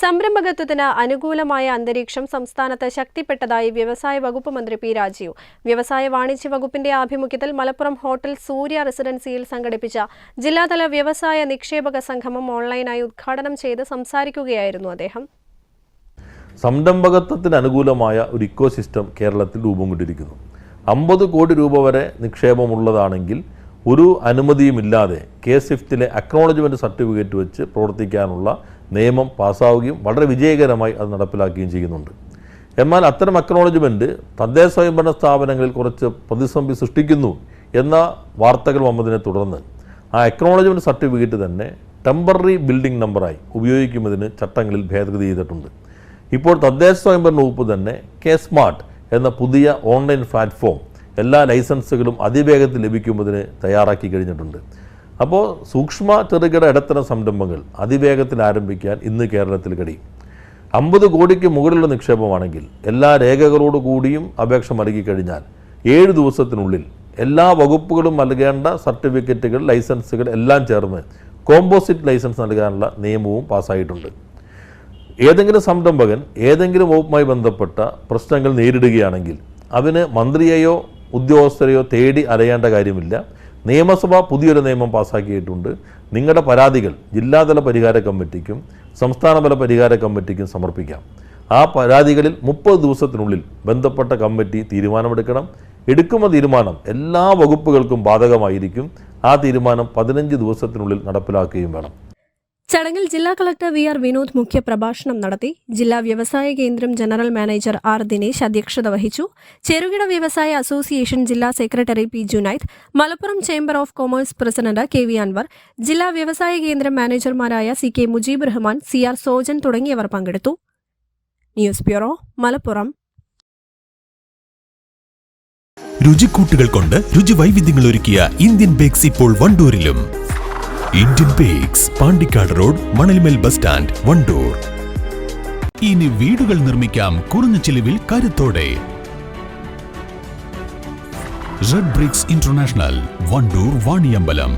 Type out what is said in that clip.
സംരംഭകത്വത്തിന് അനുകൂലമായ അന്തരീക്ഷം സംസ്ഥാനത്ത് ശക്തിപ്പെട്ടതായി വ്യവസായ വകുപ്പ് മന്ത്രി പി രാജീവ്. വ്യവസായ വാണിജ്യ വകുപ്പിന്റെ ആഭിമുഖ്യത്തിൽ മലപ്പുറം ഹോട്ടൽ സൂര്യ റെസിഡൻസിയിൽ സംഘടിപ്പിച്ച ജില്ലാതല വ്യവസായ നിക്ഷേപക സംഗമം ഓൺലൈനായി ഉദ്ഘാടനം ചെയ്ത് സംസാരിക്കുകയായിരുന്നു അദ്ദേഹം. സംരംഭകത്വത്തിന് അനുകൂലമായ ഒരു ഇക്കോ സിസ്റ്റം കേരളത്തിൽ രൂപം കൊണ്ടിരിക്കുന്നു അമ്പത് കോടി രൂപ വരെ നിക്ഷേപമുള്ളതാണെങ്കിൽ ഒരു അനുമതിയുമില്ലാതെ കെ സ്വിഫ്റ്റിലെ അക്നോളജ്മെന്റ് സർട്ടിഫിക്കറ്റ് വെച്ച് പ്രവർത്തിക്കാനുള്ള നിയമം പാസ്സാവുകയും വളരെ വിജയകരമായി അത് നടപ്പിലാക്കുകയും ചെയ്യുന്നുണ്ട്. എന്നാൽ അത്തരം അക്നോളജ്മെന്റ് തദ്ദേശ സ്വയംഭരണ സ്ഥാപനങ്ങളിൽ കുറച്ച് പ്രതിസന്ധി സൃഷ്ടിക്കുന്നു എന്ന വാർത്തകൾ വന്നതിനെ തുടർന്ന് ആ അക്നോളജ്മെന്റ് സർട്ടിഫിക്കറ്റ് തന്നെ ടെമ്പററി ബിൽഡിംഗ് നമ്പറായി ഉപയോഗിക്കുന്നതിന് ചട്ടങ്ങളിൽ ഭേദഗതി ചെയ്തിട്ടുണ്ട്. ഇപ്പോൾ തദ്ദേശ സ്വയംഭരണ വകുപ്പ് തന്നെ കെ സ്മാർട്ട് എന്ന പുതിയ ഓൺലൈൻ പ്ലാറ്റ്ഫോം എല്ലാ ലൈസൻസുകളും അതിവേഗത്തിൽ ലഭിക്കുന്നതിന് തയ്യാറാക്കി കഴിഞ്ഞിട്ടുണ്ട്. അപ്പോൾ സൂക്ഷ്മ ചെറുകിട ഇടത്തരം സംരംഭങ്ങൾ അതിവേഗത്തിൽ ആരംഭിക്കാൻ ഇന്ന് കേരളത്തിൽ കഴിയും. അമ്പത് കോടിക്ക് മുകളിലുള്ള നിക്ഷേപമാണെങ്കിൽ എല്ലാ രേഖകളോടു കൂടിയും അപേക്ഷ നൽകി കഴിഞ്ഞാൽ ഏഴ് ദിവസത്തിനുള്ളിൽ എല്ലാ വകുപ്പുകളും നൽകേണ്ട സർട്ടിഫിക്കറ്റുകൾ ലൈസൻസുകൾ എല്ലാം ചേർന്ന് കോമ്പോസിറ്റ് ലൈസൻസ് നൽകാനുള്ള നിയമവും പാസ്സായിട്ടുണ്ട്. ഏതെങ്കിലും സംരംഭകൻ ഏതെങ്കിലും വകുപ്പുമായി ബന്ധപ്പെട്ട പ്രശ്നങ്ങൾ നേരിടുകയാണെങ്കിൽ അതിന് മന്ത്രിയെയോ ഉദ്യോഗസ്ഥരെയോ തേടി അറിയേണ്ട കാര്യമില്ല. നിയമസഭ പുതിയൊരു നിയമം പാസ്സാക്കിയിട്ടുണ്ട് നിങ്ങളുടെ പരാതികൾ ജില്ലാതല പരിഹാര കമ്മിറ്റിക്കും സംസ്ഥാനതല പരിഹാര കമ്മിറ്റിക്കും സമർപ്പിക്കാം. ആ പരാതികളിൽ മുപ്പത് ദിവസത്തിനുള്ളിൽ ബന്ധപ്പെട്ട കമ്മിറ്റി തീരുമാനമെടുക്കണം. എടുക്കുന്ന തീരുമാനം എല്ലാ വകുപ്പുകൾക്കും ബാധകമായിരിക്കും. ആ തീരുമാനം പതിനഞ്ച് ദിവസത്തിനുള്ളിൽ നടപ്പിലാക്കുകയും വേണം. ചടങ്ങിൽ ജില്ലാ കളക്ടർ വി ആർ വിനോദ് മുഖ്യ പ്രഭാഷണം നടത്തി ജില്ലാ വ്യവസായ കേന്ദ്രം ജനറൽ മാനേജർ ആർ ദിനേശ് അധ്യക്ഷത വഹിച്ചു. ചെറുകിട വ്യവസായ അസോസിയേഷൻ ജില്ലാ secretary P Junaid Malappuram chamber of commerce president K V Anwar ജില്ലാ വ്യവസായ കേന്ദ്രം മാനേജർമാരായ C K Mujeeb Rahman C R Sojan തുടങ്ങിയവർ പങ്കെടുത്തു. News bureau Malappuram. രുചിക്കൂട്ടുകൾ കൊണ്ട് രുചി വൈവിധ്യങ്ങൾ ഒരുക്കിയ ഇന്ത്യൻ ബേക്സ് ഇപ്പോൾ വണ്ടൂരിലും. Indian bakes Pandikkad road Manalmel bus stand Wandoor ഇനി വീടുകൾ നിർമ്മിക്കാം കുറഞ്ഞ ചിലവിൽ കരുത്തോടെ. Red bricks international Wandoor Vaniyambalam